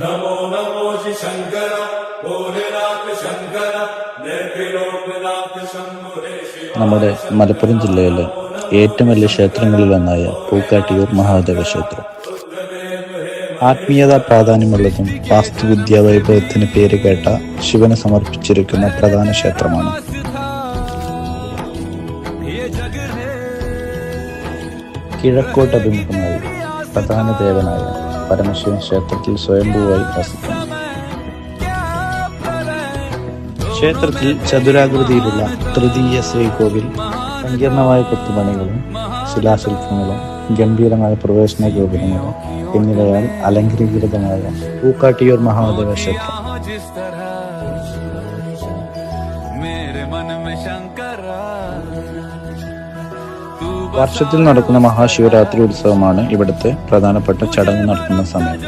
നമോ നമോ ശ്രീ ശങ്കര ഭോലനാഥ ശങ്കര നമ്മുടെ മലപ്പുറം ജില്ലയിലെ ഏറ്റവും വലിയ ക്ഷേത്രങ്ങളിലൊന്നായ പൂക്കാട്ടിയൂർ മഹാദേവ ക്ഷേത്രം. ആത്മീയത പ്രാധാന്യമുള്ളതും വാസ്തുവിദ്യാ വൈഭവത്തിന് പേര് കേട്ട ശിവന് സമർപ്പിച്ചിരിക്കുന്ന പ്രധാന ക്ഷേത്രമാണ്. കിഴക്കോട്ട് അഭിമുഖമായി പ്രധാന ദേവനായ പരമശിവൻ ക്ഷേത്രത്തിൽ സ്വയംഭൂവായി വസിക്കുന്നു ക്ഷേത്രത്തിൽ ചതുരാകൃതിയിലുള്ള തൃതീയ ശ്രീകോവിൽ സങ്കീർണമായ കൊത്തുപണികളും ശിലാശില്പങ്ങളും ഗംഭീരമായ പ്രവേശന ഗോപുരങ്ങളും എന്നിവയാൽ അലങ്കൃതമായ പൂക്കാട്ടിയൂർ മഹാദേവ ക്ഷേത്രം जिस तरह मेरे मन में शंकर तू വർഷത്തിൽ നടക്കുന്ന മഹാശിവരാത്രി ഉത്സവമാണ് ഇവിടുത്തെ പ്രധാനപ്പെട്ട ചടങ്ങ് നടക്കുന്ന സമയം.